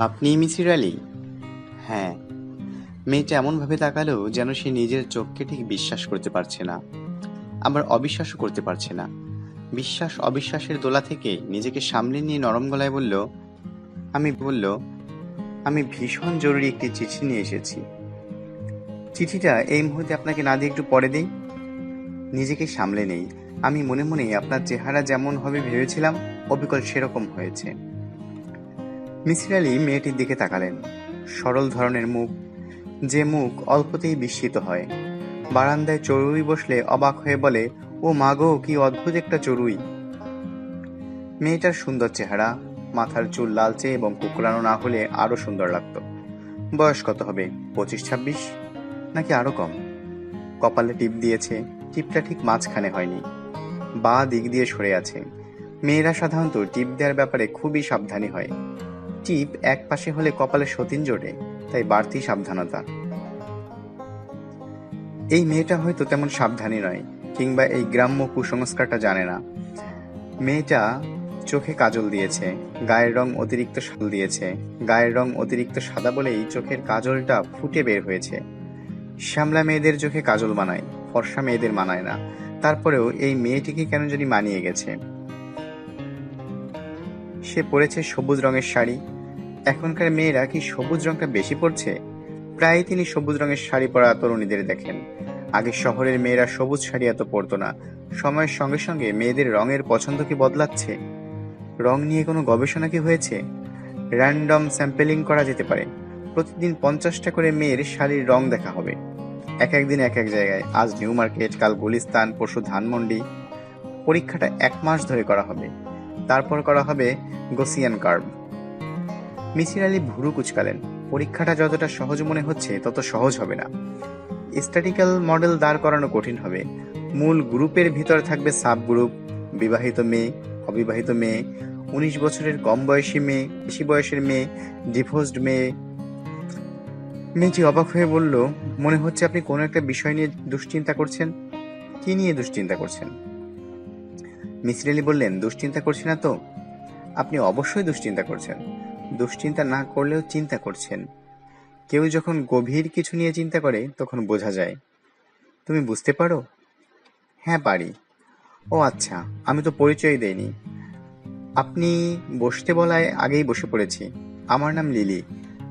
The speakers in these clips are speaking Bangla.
আপনি মিসির আলী হ্যাঁ। মেয়েটা এমনভাবে তাকালো যেন সে নিজের চোখকে ঠিক বিশ্বাস করতে পারছে না। আবার অবিশ্বাসও করতে পারছে না। বিশ্বাস অবিশ্বাসের দোলা থেকে নিজেকে সামলে নিয়ে নরম গলায় বলল, আমি বলল, আমি ভীষণ জরুরি একটি চিঠি নিয়ে এসেছি। চিঠিটা এই মুহূর্তে আপনাকে না দিয়ে একটু পরে দেই? নিজেকে সামলে নেই। আমি মনে মনে আপনার চেহারা যেমন হবে ভেবেছিলাম, অবিকল সেরকম হয়েছে। মিসির আলী মেয়েটির দিকে তাকালেন। সরল ধরনের মুখ, যে মুখ অল্পতেই বিস্মিত হয়। বারান্দায় চড়ুই বসলে অবাক হয়ে বলে, ও মাগো কি অদ্ভুত একটা চড়ুই। মেয়েটার সুন্দর চেহারা, মাথার চুল লালচে এবং কুকরানো না হলে আরও সুন্দর লাগত। বয়স কত হবে, পঁচিশ ছাব্বিশ, নাকি আরও কম? কপালে টিপ দিয়েছে, টিপটা ঠিক মাঝখানে হয়নি। বা দিক দিয়ে সরে আছে। মেয়েরা সাধারণত টিপ দেওয়ার ব্যাপারে খুবই সাবধানী হয়। টিপ এক পাশে হলে কপালে সতীন জোটে, তাই বাড়তি সাবধানতা। এই মেয়েটা হয়তো তেমন সাবধানী নয়, কিংবা এই গ্রাম্য কুসংস্কারটা জানে না। মেয়েটা চোখে কাজল দিয়েছে, গায়ের রং অতিরিক্ত সাল দিয়েছে, গায়ের রং অতিরিক্ত সাদা বলেই চোখের কাজলটা ফুটে বের হয়েছে। শ্যামলা মেয়েদের চোখে কাজল মানায়, ফর্সা মেয়েদের মানায় না। তারপরেও এই মেয়েটিকে কেন জানি মানিয়ে গেছে। সে পরেছে সবুজ রঙের শাড়ি এখনকার মেয়েরা কি সবুজ রংটা বেশি পরছে? প্রায় তিনি সবুজ রঙের শাড়ি পরা তরুণীদের দেখেন। আগে শহরের মেয়েরা সবুজ শাড়ি এত পরতো না। সময়ের সঙ্গে সঙ্গে মেয়েদের রঙের পছন্দ কি বদলাচ্ছে? রং নিয়ে কোনো গবেষণা কি হয়েছে? র্যান্ডম স্যাম্পেলিং করা যেতে পারে। প্রতিদিন পঞ্চাশটা করে মেয়ের শাড়ির রং দেখা হবে। এক এক দিন এক এক জায়গায়। আজ নিউ মার্কেট, কাল গুলিস্তান, পরশু ধানমন্ডি। পরীক্ষাটা এক মাস ধরে করা হবে। তারপর করা হবে গোসিয়ান কার্ভ। মিসির আলী ভুরু কুচকালেন। পরীক্ষাটা যতটা সহজ মনে হচ্ছে, তত সহজ হবে না। স্ট্যাটিক্যাল মডেল দাঁড় করানো কঠিন হবে। মূল গ্রুপের ভিতর থাকবে সাব গ্রুপ বিবাহিত মেয়ে, অবিবাহিত মেয়ে, উনিশ বছরের কম বয়সী মেয়ে, বেশি বয়সের মেয়ে, ডিভোর্সড মেয়ে। মেয়েটি অবাক হয়ে বলল, মনে হচ্ছে আপনি কোনো একটা বিষয় নিয়ে দুশ্চিন্তা করছেন? কি নিয়ে দুশ্চিন্তা করছেন? মিসির আলী বললেন, দুশ্চিন্তা করছি না তো। আপনি অবশ্যই দুশ্চিন্তা করছেন। দুশ্চিন্তা না করলেও চিন্তা করছেন। কেউ যখন গভীর কিছু নিয়ে চিন্তা করে, তখন বোঝা যায়। তুমি বুঝতে পারো? হ্যাঁ পারি। ও আচ্ছা আমি তো পরিচয় দেইনি। আপনি বসতে বলায় আগেই বসে পড়েছি। আমার নাম লিলি।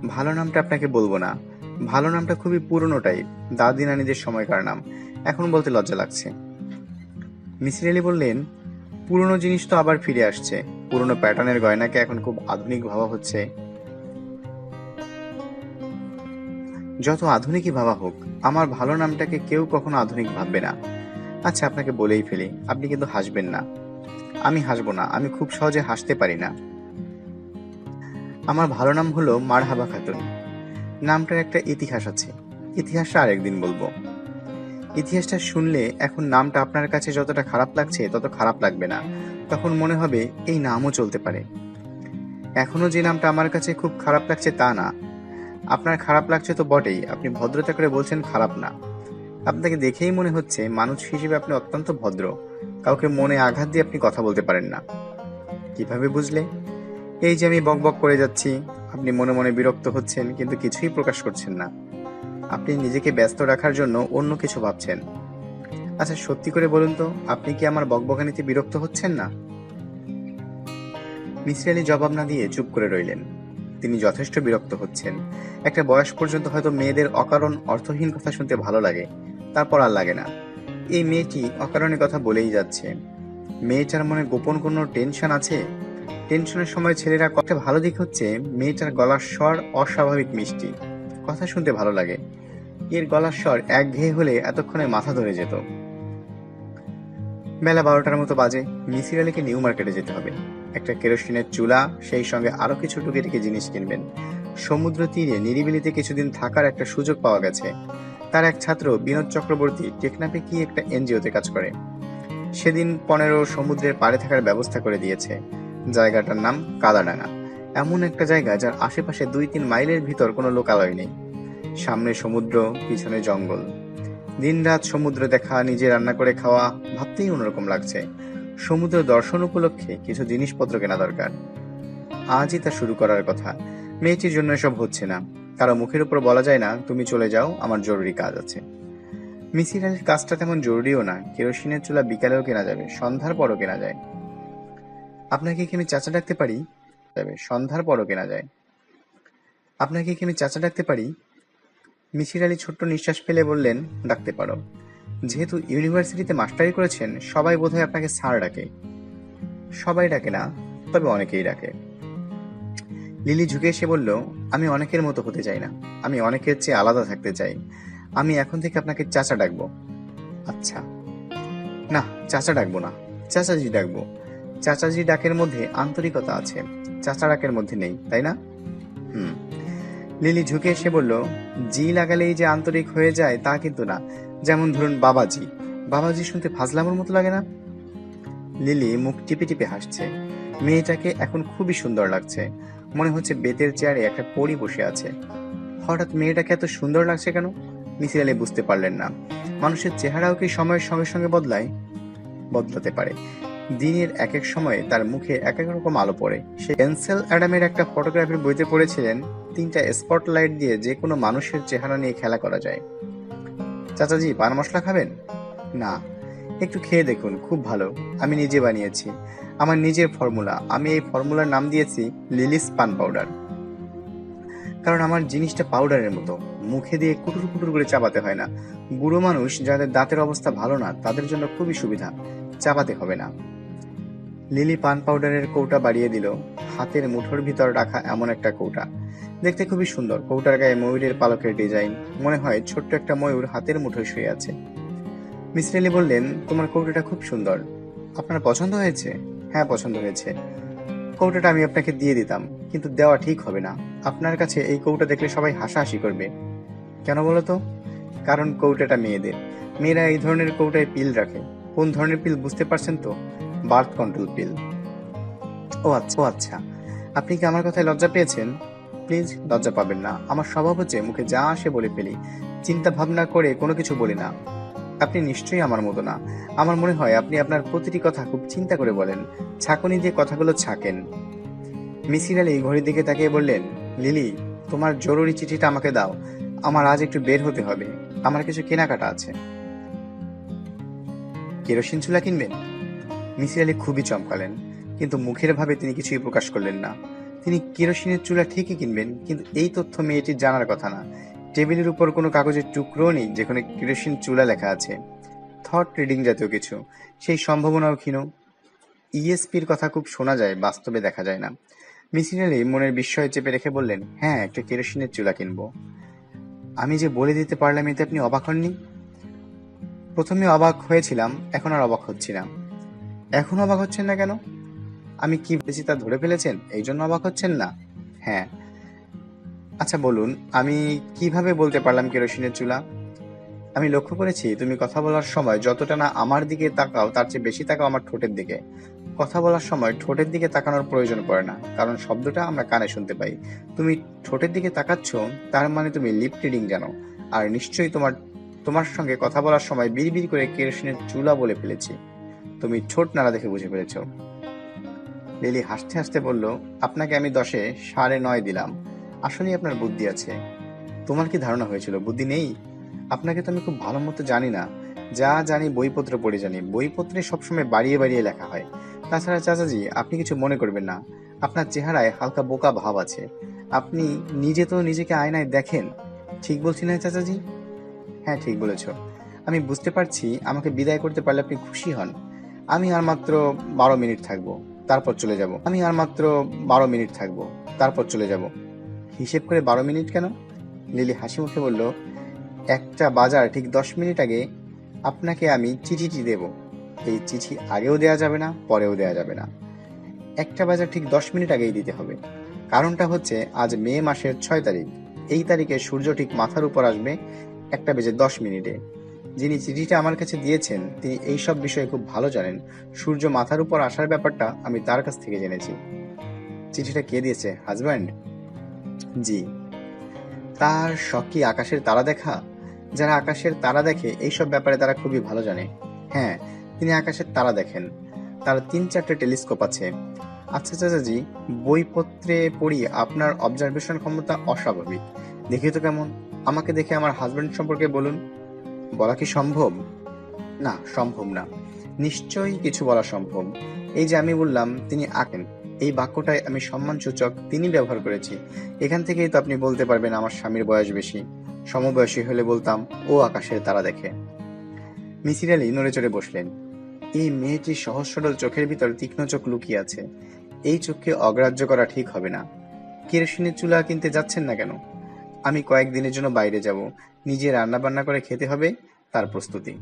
ভালো নামটা আপনাকে বলব না। ভালো নামটা খুবই পুরনো টাইপ। দাদি নানিদের সময়কার নাম। এখন বলতে লজ্জা লাগছে। মিসির আলী বললেন পুরনো জিনিস তো আবার ফিরে আসছে। পুরনো প্যাটার্নের গয়নাকে এখন খুব আধুনিক ভাবা হচ্ছে। যত আধুনিকই ভাবা হোক, আমার ভালো নামটাকে কেউ কখনো আধুনিক ভাববে না। আচ্ছা আপনাকে বলেই ফেলি, আপনি কিন্তু হাসবেন না। আমি হাসবো না, আমি খুব সহজে হাসতে পারি না। আমার ভালো নাম হলো মারহাবা খাতুন। নামটার একটা ইতিহাস আছে। ইতিহাসটা আরেকদিন বলব। ইতিহাসটা শুনলে এখন নামটা আপনার কাছে যতটা খারাপ লাগছে, তত খারাপ লাগবে না। তখন মনে হবে এই নামও চলতে পারে। এখনও যে নামটা আমার কাছে খুব খারাপ লাগছে তা না। আপনার খারাপ লাগছে তো বটেই, আপনি ভদ্রতা করে বলছেন খারাপ না। আপনাকে দেখেই মনে হচ্ছে মানুষ হিসেবে আপনি অত্যন্ত ভদ্র। কাউকে মনে আঘাত দিয়ে আপনি কথা বলতে পারেন না। কীভাবে বুঝলে? এই যে আমি বকবক করে যাচ্ছি, আপনি মনে মনে বিরক্ত হচ্ছেন, কিন্তু কিছুই প্রকাশ করছেন না। আপনি নিজেকে ব্যস্ত রাখার জন্য অন্য কিছু ভাবছেন। আচ্ছা সত্যি করে বলুন তো, আপনি কি আমার বকবকানিতে বিরক্ত হচ্ছেন না? মিসির আলী জবাব না দিয়ে চুপ করে রইলেন। তিনি যথেষ্ট বিরক্ত হচ্ছেন। একটা বয়স পর্যন্ত হয়তো মেয়েদের অকারণ, অর্থহীন কথা শুনতে ভালো লাগে। তারপর আর লাগে না। এই মেয়েটি অকারণে কথা বলেই যাচ্ছে। মেয়েটার মনে গোপন কোনো টেনশন আছে? টেনশনের সময় ছেলেরা কথা ভালো দিক হচ্ছে, মেয়েটার গলার স্বর অস্বাভাবিক মিষ্টি। কথা শুনতে ভালো লাগে। এর গলার স্বর একঘেয়ে হলে এতক্ষণে মাথা ধরে যেত। বেলা বারোটার মতো বাজে, মিসির আলীকে নিউ মার্কেটে যেতে হবে। একটা কেরোসিনের চুলা, সেই সঙ্গে আরও কিছু টুকিটাকি জিনিস কিনবেন। সমুদ্র তীরে নিরিবিলিতে কিছুদিন থাকার একটা সুযোগ পাওয়া গেছে। তার এক ছাত্র বিনোদ চক্রবর্তী টেকনাপে কি একটা এনজিওতে কাজ করে। সেদিন পনেরো সমুদ্রের পাড়ে থাকার ব্যবস্থা করে দিয়েছে। জায়গাটার নাম কাদাডাঙ্গা। এমন একটা জায়গা যার আশেপাশে দুই তিন মাইলের ভিতর কোনো লোকালয় নেই। সামনে সমুদ্র, পিছনে জঙ্গল। দিনরাত সমুদ্র দেখা, নিজে রান্না করে খাওয়া, ভাবতেই অন্যরকম লাগছে। সমুদ্র দর্শন উপলক্ষে কিছু জিনিসপত্র কেনা দরকার। আজই তা শুরু করার কথা। মেয়েটির জন্য এসব হচ্ছে না। কারও মুখের উপর বলা যায় না, তুমি চলে যাও, আমার জরুরি কাজ আছে। মিসির আলীর কাজটা তেমন জরুরিও না। কেরোসিনের চুলা বিকালেও কেনা যাবে, সন্ধ্যার পরও কেনা যায়। আপনাকে কি আমি চাচা ডাকতে পারি? যাবে, সন্ধ্যার পরও কেনা যায়। আপনাকে কি আমি চাচা ডাকতে পারি? মিসির আলী ছোট্ট নিঃশ্বাস ফেলে বললেন, ডাকতে পারো। যেহেতু ইউনিভার্সিটিতে মাস্টারি করেছেন, সবাই বোধহয় আপনাকে স্যার ডাকে। সবাই ডাকে না, তবে অনেকেই ডাকে। লিলি ঝুঁকে এসে বলল, আমি অনেকের মতো হতে চাই না। আমি অনেকের চেয়ে আলাদা থাকতে চাই। আমি এখন থেকে আপনাকে চাচা ডাকবো। আচ্ছা। না, চাচা ডাকবো না। চাচাজি ডাকবো। চাচাজি ডাকের মধ্যে আন্তরিকতা আছে। চাচা ডাকের মধ্যে নেই, তাই না? হুম। লিলি ঝুঁকে এসে বলল, জি লাগালেই যে আন্তরিক হয়ে যায় তা কিন্তু না। যেমন ধরুন বাবাজি। বাবাজি শুনতে ফাজলামোর মতো লাগে না? লিলি মুখ টিপে টিপে হাসছে। মেয়েটাকে এখন খুবই সুন্দর লাগছে। মনে হচ্ছে বেতের চেয়ারে একটা পরি বসে আছে। হঠাৎ মেয়েটাকে এত সুন্দর লাগছে কেন? মিসির আলী বুঝতে পারলেন না। মানুষের চেহারাও কি সময়ের সঙ্গে সঙ্গে বদলায়? বদলাতে পারে। দিনের এক এক সময়ে তার মুখে এক এক রকম আলো পড়ে। সে এনসেল অ্যাডামের একটা ফটোগ্রাফির বইতে পড়েছিলেন, তিনটা স্পটলাইট দিয়ে যে কোনো মানুষের চেহারা নিয়ে খেলা করা যায়। চাচাজি, পান মশলা খাবেন? না। একটু খেয়ে দেখুন, খুব ভালো। আমি নিজে বানিয়েছি। আমার নিজের ফর্মুলা আমি এই ফর্মুলার নাম দিয়েছি লিলিস পান পাউডার। কারণ আমার জিনিসটা পাউডারের মতো। মুখে দিয়ে কুটুর কুটুর করে চাপাতে হয় না। বুড়ো মানুষ যাদের দাঁতের অবস্থা ভালো না, তাদের জন্য খুবই সুবিধা। চাপাতে হবে না। লিলি পান পাউডারের কৌটা বাড়িয়ে দিল। হাতের মুঠোর ভিতর রাখা এমন একটা কৌটা। দেখতে খুবই সুন্দর, কৌটার গায়ে ময়ূরের পালকের ডিজাইন। মনে হয় ছোট্ট একটা ময়ূর হাতের মুঠোয় শুয়ে আছে। মিসির আলী বললেন, তোমার কৌটাটা খুব সুন্দর। আপনার পছন্দ হয়েছে? হ্যাঁ পছন্দ হয়েছে। কৌটাটা আমি আপনাকে দিয়ে দিতাম, কিন্তু দেওয়া ঠিক হবে না। আপনার কাছে এই কৌটা দেখলে সবাই হাসাহাসি করবে। কেন বলো তো? কারণ কৌটাটা মেয়েদের। মেয়েরা এই ধরনের কৌটায় পিল রাখে। কোন ধরনের পিল বুঝতে পারছেন তো? বার্থ কন্ট্রোল পিল। ও আচ্ছা ও আচ্ছা। আপনি কি আমার কথায় লজ্জা পেয়েছেন? প্লিজ, লজ্জা পাবেন না। আমার স্বভাব হচ্ছে মুখে যা আসে বলে ফেলি। চিন্তা ভাবনা করে কোনো কিছু বলি না। আপনি নিশ্চয়ই আমার মতো না। আমার মনে হয় আপনি আপনার প্রতিটি কথা খুব চিন্তা করে বলেন। ছাকনি দিয়ে কথাগুলো ছাকেন মিসির আলী ঘড়ির দিকে তাকিয়ে বললেন, লিলি, তোমার জরুরি চিঠিটা আমাকে দাও। আমার আজ একটু বের হতে হবে। আমার কিছু কেনাকাটা আছে। কেরোসিন চুলা কিনবেন? মিসির আলী খুবই চমকালেন, কিন্তু মুখের ভাবে তিনি কিছুই প্রকাশ করলেন না। তিনি কেরোসিনের চুলা ঠিকই কিনবেন, কিন্তু এই তথ্য মেয়েটির জানার কথা না। টেবিলের উপর কোনো কাগজের টুকরোও নেই, যেখানে কেরোসিন চুলা লেখা আছে। থট রিডিং জাতীয় কিছু, সেই সম্ভাবনাও ক্ষীণ। ইএসপির কথা খুব শোনা যায়, বাস্তবে দেখা যায় না। মিসির আলী মনের বিস্ময় চেপে রেখে বললেন হ্যাঁ একটা কেরোসিনের চুলা কিনবো। আমি যে বলে দিতে পারলাম এতে আপনি অবাক হননি? প্রথমে অবাক হয়েছিলাম, এখন আর অবাক হচ্ছি না। এখন অবাক হচ্ছেন না কেন? আমি কি বেশি তা ধরে ফেলেছেন? এই জন্য অবাক হচ্ছেন না? হ্যাঁ। আচ্ছা বলুন, আমি কীভাবে বলতে পারলাম কেরোসিনের চুলা? আমি লক্ষ্য করেছি, তুমি কথা বলার সময় যতটা না আমার দিকে তাকাও, তার চেয়ে বেশি তাকাও আমার ঠোঁটের দিকে। কথা বলার সময় ঠোঁটের দিকে তাকানোর প্রয়োজন পড়ে না, কারণ শব্দটা আমরা কানে শুনতে পাই। তুমি ঠোঁটের দিকে তাকাচ্ছ, তার মানে তুমি লিপ রিডিং জানো, আর নিশ্চয়ই তোমার তোমার সঙ্গে কথা বলার সময় বিড়বিড় করে কেরোসিনের চুলা বলে ফেলেছি। তুমি ঠোঁট নাড়া দেখে বুঝে পেরেছ লিলি হাসতে হাসতে বলল, আপনাকে আমি দশে সাড়ে নয় দিলাম। আসলেই আপনার বুদ্ধি আছে। তোমার কি ধারণা হয়েছিল? বুদ্ধি নেই? আপনাকে তো আমি খুব ভালো মতো জানি না। যা জানি বইপত্র পড়ে জানি। বইপত্রে সবসময় বাড়িয়ে বাড়িয়ে লেখা হয়। তাছাড়া চাচাজি, আপনি কিছু মনে করবেন না। আপনার চেহারায় হালকা বোকা ভাব আছে। আপনি নিজে তো নিজেকে আয়নায় দেখেন। ঠিক বলছি না চাচাজি? হ্যাঁ ঠিক বলেছ। আমি বুঝতে পারছি, আমাকে বিদায় করতে পারলে আপনি খুশি হন। আমি আর মাত্র বারো মিনিট থাকব, তারপর চলে যাব। আমি আর মাত্র বারো মিনিট থাকব, তারপর চলে যাব। হিসেব করে বারো মিনিট কেন? লিলি হাসি মুখে বলল, একটা বাজার ঠিক দশ মিনিট আগে আপনাকে আমি চিঠিটি দেব। এই চিঠি আগেও দেয়া যাবে না, পরেও দেয়া যাবে না। একটা বাজার ঠিক দশ মিনিট আগেই দিতে হবে। কারণটা হচ্ছে আজ মে মাসের ছয় তারিখ। এই তারিখে সূর্য ঠিক মাথার উপর আসবে একটা বেজে দশ মিনিটে। যিনি চিঠিটা আমার কাছে দিয়েছেন, তিনি এই সব বিষয়ে খুব ভালো জানেন। সূর্য মাথার উপর আসার ব্যাপারটা আমি তার কাছ থেকে জেনেছি। চিঠিটা কে দিয়েছে হাজব্যান্ড জি। তার শখ কি আকাশের তারা দেখা? যারা আকাশের তারা দেখে, এইসব ব্যাপারে তারা খুবই ভালো জানে। হ্যাঁ তিনি আকাশের তারা দেখেন। তার তিন চারটে টেলিস্কোপ আছে। আচ্ছা চাচা চাচাজি বইপত্রে পড়ি আপনার অবজারভেশন ক্ষমতা অস্বাভাবিক। দেখি তো কেমন। আমাকে দেখে আমার হাজব্যান্ড সম্পর্কে বলুন। বলা কি সম্ভব? না সম্ভব না। নিশ্চয়ই কিছু বলা সম্ভব। এই যে আমি বললাম, তিনি আঁকেন। এই বাক্যটায় আমি সম্মানসূচক তিনি ব্যবহার করেছি। এখান থেকেই তো আপনি বলতে পারবেন আমার স্বামীর বয়স বেশি। সমবয়সী হলে বলতাম, ও আকাশের তারা দেখে। মিসির আলী নড়ে চড়ে বসলেন। এই মেয়েটির সহজ সরল চোখের ভিতর তীক্ষ্ণ চোখ লুকিয়ে আছে। এই চোখকে অগ্রাহ্য করা ঠিক হবে না। কেরোসিনের চুলা কিনতে যাচ্ছেন না কেন? আমি কয়েকদিনের জন্য বাইরে যাব। নিজে রান্না বান্না করে খেতে হবে, তার প্রস্তুতি।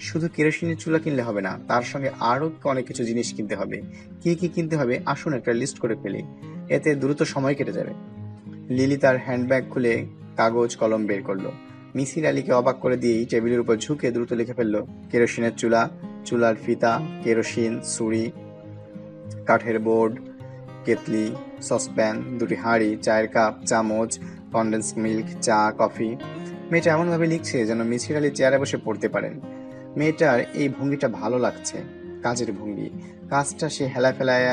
শুধু কেরোসিনের চুলা কিনলে হবে না, তার সঙ্গে আরও অনেক কিছু জিনিস কিনতে হবে। কি কি কিনতে হবে, আসুন একটা লিস্ট করে ফেলি। এতে দ্রুত সময় কেটে যাবে। লিলি তার হ্যান্ডব্যাগ খুলে কাগজ, কলম বের করল। মিসির আলীকে অবাক করে দিয়েই টেবিলের উপর ঝুঁকে দ্রুত লিখে ফেলল, কেরোসিনের চুলা, চুলার ফিতা, কেরোসিন ছুরি কাঠের বোর্ড কেতলি সসপ্যান, দুটি হাঁড়ি, চায়ের কাপ, চামচ কন্ডেন্স মিল্ক চা, কফি। মেয়েটা এমনভাবে লিখছে যেন মিসির আলী চেয়ারে বসে পড়তে পারেন। মেয়েটার এই ভঙ্গিটা ভালো লাগছে, কাজের ভঙ্গি। কাজটা সে হেলা ফেলায়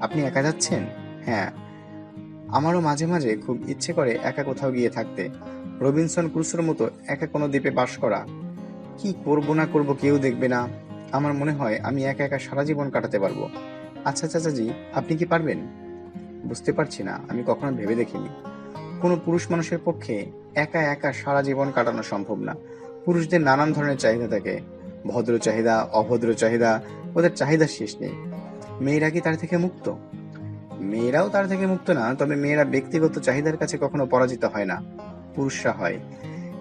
আপনি একা যাচ্ছেন? হ্যাঁ। আমারও মাঝে মাঝে খুব ইচ্ছে করে একা কোথাও গিয়ে থাকতে। রবিনসন ক্রুসোর মতো একা কোনো দ্বীপে বাস করা। কি করব না করব কেউ দেখবে না। আমার মনে হয় আমি একা একা সারা জীবন কাটাতে পারব। আচ্ছা চাচাজি আপনি কি পারবেন? বুঝতে পারছি না, আমি কখনো ভেবে দেখিনি। কোনো পুরুষ মানুষের পক্ষে একা একা সারা জীবন কাটানো সম্ভব না। পুরুষদের নানান ধরনের চাহিদা থাকে। ভদ্র চাহিদা, অভদ্র চাহিদা, ওদের চাহিদা শেষ নেই। মেয়েরা কি তার থেকে মুক্ত? মেয়েরাও তার থেকে মুক্ত না, তবে মেয়েরা ব্যক্তিগত চাহিদার কাছে কখনো পরাজিত হয় না। পুরুষরা হয়।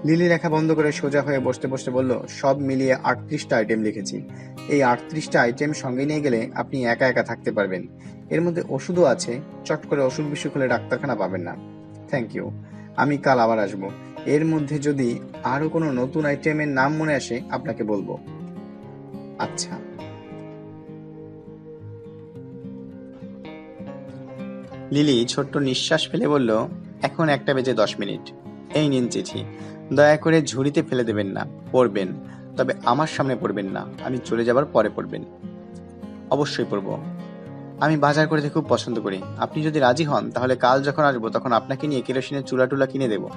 লিলি লেখা বন্ধ করে সোজা হয়ে বসতে বসতে বলল, সব মিলিয়ে আটত্রিশটা আইটেম লিখেছি। এই আটত্রিশটা আইটেম সঙ্গে নিয়ে গেলে আপনি একা একা থাকতে পারবেন। এর মধ্যে ওষুধও আছে, চট করে অসুখ বিসুখ হলে ডাক্তারখানা পাবেন না। থ্যাংক ইউ আমি কাল আবার আসব। এর মধ্যে যদি আরও কোনো নতুন আইটেমের নাম মনে আসে, আপনাকে বলব। আচ্ছা। লিলি ছোট্ট নিঃশ্বাস ফেলে বলল, এখন একটা বেজে দশ মিনিট। এই নিন চিঠি। দয়া করে ঝুড়িতে ফেলে দেবেন না, পড়বেন। তবে আমার সামনে পড়বেন না। আমি চলে যাবার পরে পড়বেন। অবশ্যই পড়ব। আমি বাজার করতে খুব পছন্দ করি। আপনি যদি রাজি হন, তাহলে কাল যখন আসব, তখন আপনাকে নিয়ে কেরোসিনের চুলা টুলা কিনে দেবো।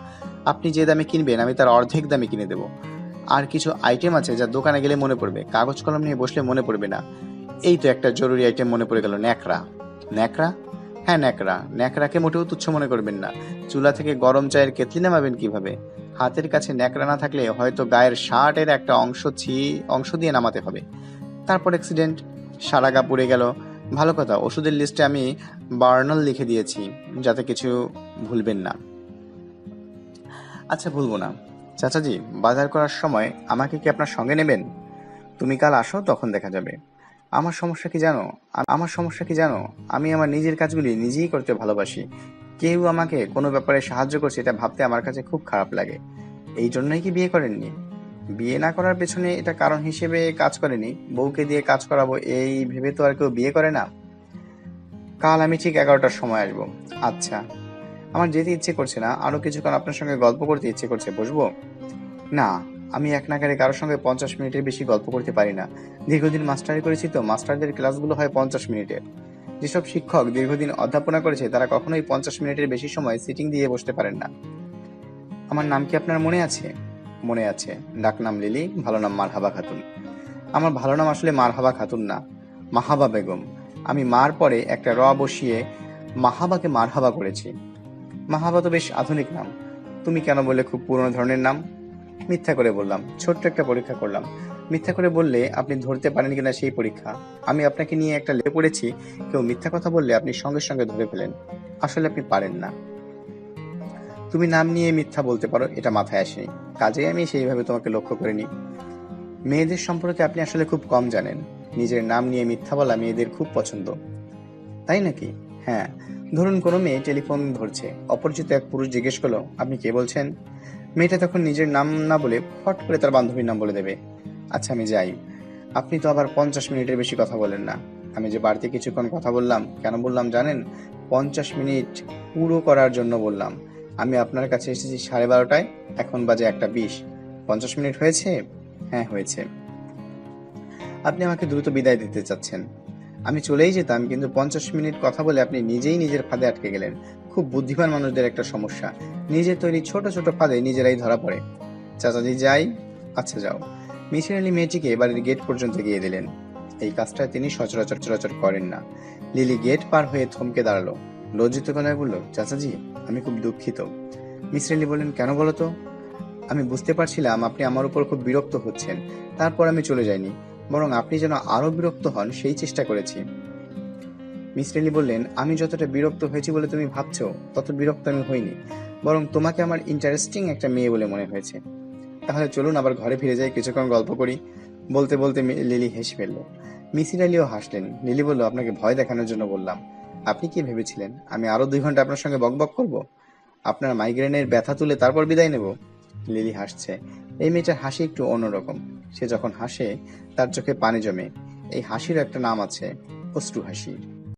আপনি যে দামে কিনবেন, আমি তার অর্ধেক দামে কিনে দেবো। আর কিছু আইটেম আছে যা দোকানে গেলে মনে পড়বে। কাগজ কলম নিয়ে বসলে মনে পড়বে না। এই তো একটা জরুরি আইটেম মনে পড়ে গেল, ন্যাকড়া। ন্যাকড়া? হ্যাঁ ন্যাকড়া। ন্যাকড়াকে মোটেও তুচ্ছ মনে করবেন না। চুলা থেকে গরম চায়ের কেতলি নামাবেন কীভাবে? হাতের কাছে ন্যাকড়া না থাকলে হয়তো গায়ের শার্টের একটা অংশ ছি অংশ দিয়ে নামাতে হবে। তারপর অ্যাক্সিডেন্ট সারা গা পুড়ে গেল। ভালো কথা, ওষুধের লিস্টে আমি বার্নাল লিখে দিয়েছি, যাতে কিছু ভুলবেন না। আচ্ছা ভুলবো না। চাচাজি, বাজার করার সময় আমাকে কি আপনার সঙ্গে নেবেন? তুমি কাল আসো, তখন দেখা যাবে। আমার সমস্যা কি জানো? আমার সমস্যা কি জানো? আমি আমার নিজের কাজগুলি নিজেই করতে ভালোবাসি। কেউ আমাকে কোনো ব্যাপারে সাহায্য করছে, এটা ভাবতে আমার কাছে খুব খারাপ লাগে। এই জন্যই কি বিয়ে করেননি? বিয়ে না করার পেছনে এটা কারণ হিসেবে কাজ করেনি। বউকে দিয়ে কাজ করাবো, এই ভেবে তো আর কেউ বিয়ে করে না। কাল আমি ঠিক এগারোটার সময় আসব। আচ্ছা আমার যেতে ইচ্ছে করছে না। আরও কিছুক্ষণ আপনার সঙ্গে গল্প করতে ইচ্ছে করছে বসবো না, আমি এক নাগারে কারোর সঙ্গে পঞ্চাশ মিনিটের বেশি গল্প করতে পারি না। দীর্ঘদিন মাস্টারি করেছি তো, মাস্টারদের ক্লাসগুলো হয় পঞ্চাশ মিনিটের। যেসব শিক্ষক দীর্ঘদিন অধ্যাপনা করেছে, তারা কখনোই পঞ্চাশ মিনিটের বেশি সময় সিটিং দিয়ে বসতে পারেন না। আমার নাম কি আপনার মনে আছে? মনে আছে। ডাক নাম লিলি, ভালো নাম মারহাবা খাতুন। আমার ভালো নাম আসলে মারহাবা খাতুন না, মাহাবা বেগম। আমি মার পরে একটা র বসিয়ে মাহাবাকে মারহাবা করেছি। মাহাবা তো বেশ আধুনিক নাম। তুমি কেন বললে খুব পুরনো ধরনের নাম? মিথ্যা করে বললাম, ছোট্ট একটা পরীক্ষা করলাম। মিথ্যা করে বললে আপনি ধরতে পারেন কিনা সেই পরীক্ষা? আমি আপনাকে নিয়ে একটা লে পড়েছি, কেউ মিথ্যা কথা বললে আপনি সঙ্গে সঙ্গে ধরে ফেলেন। আসলে আপনি পারেন না। তুমি নাম নিয়ে মিথ্যা বলতে পারো, এটা মাথায় আসেনি। কাজেই আমি সেইভাবে তোমাকে লক্ষ্য করিনি। মেয়েদের সম্পর্কে আপনি আসলে খুব কম জানেন। নিজের নাম নিয়ে মিথ্যা বলা মেয়েদের খুব পছন্দ। তাই নাকি? হ্যাঁ। ধরুন কোনো মেয়ে টেলিফোন ধরছে। অপরিচিত এক পুরুষ জিজ্ঞেস করল, আপনি কে বলছেন? মেয়েটা তখন নিজের নাম না বলে ফট করে তার বান্ধবীর নাম বলে দেবে। আচ্ছা আমি যাই। আপনি তো আবার পঞ্চাশ মিনিটের বেশি কথা বলেন না। আমি যে বাড়তি কিছুক্ষণ কথা বললাম, কেন বললাম জানেন? পঞ্চাশ মিনিট পুরো করার জন্য বললাম। আমি আপনার কাছে এসেছি সাড়ে বারোটায়, এখন বাজে একটা বিশ। পঞ্চাশ মিনিট হয়েছে? হ্যাঁ হয়েছে। আপনি আমাকে দ্রুত বিদায় দিতে চাচ্ছেন। আমি চলেই যেতাম, কিন্তু পঞ্চাশ মিনিট কথা বলে আপনি নিজেই নিজের ফাঁদে আটকে গেলেন। খুব বুদ্ধিমান মানুষদের একটা সমস্যা। নিজের তৈরি ছোট ছোট ফাঁদে নিজেরাই ধরা পড়ে। চাচাজি যাই আচ্ছা যাও। মিসির আলী মেয়েটিকে বাড়ির গেট পর্যন্ত গিয়ে দিলেন। এই কাজটা তিনি সচরাচর, চরাচর করেন না। লিলি গেট পার হয়ে থমকে দাঁড়াল। লজ্জিত গলায় বলল, চাচাজি, আমি খুব দুঃখিত। মিসির বললেন, কেন বলো তো? আমি বুঝতে পারছিলাম আপনি আমার উপর খুব বিরক্ত হচ্ছেন। তারপর আমি চলে যাইনি। বরং আপনি যেন আরও বিরক্ত হন, সেই চেষ্টা করেছি। মিসির আলী বললেন, আমি যতটা বিরক্ত হয়েছি বলে তুমি ভাবছ, তত বিরক্ত আমি হইনি। বরং তোমাকে আমার ইন্টারেস্টিং একটা মেয়ে বলে মনে হয়েছে। তাহলে চলুন আবার ঘরে ফিরে যাই, কিছুক্ষণ গল্প করি। বলতে বলতে লিলি হেসে ফেলল। মিসির আলিও হাসলেন। লিলি বলল, আপনাকে ভয় দেখানোর জন্য বললাম। আপনি কি ভেবেছিলেন? আমি আরও দুই ঘণ্টা আপনার সঙ্গে বকবক করব? আপনার মাইগ্রেনের ব্যথা তুলে তারপর বিদায় নেব? লিলি হাসছে। এই মেয়েটার হাসি একটু অন্যরকম। সে যখন হাসে, তার চোখে পানি জমে। এই হাসির একটা নাম আছে অশ্রু হাসি।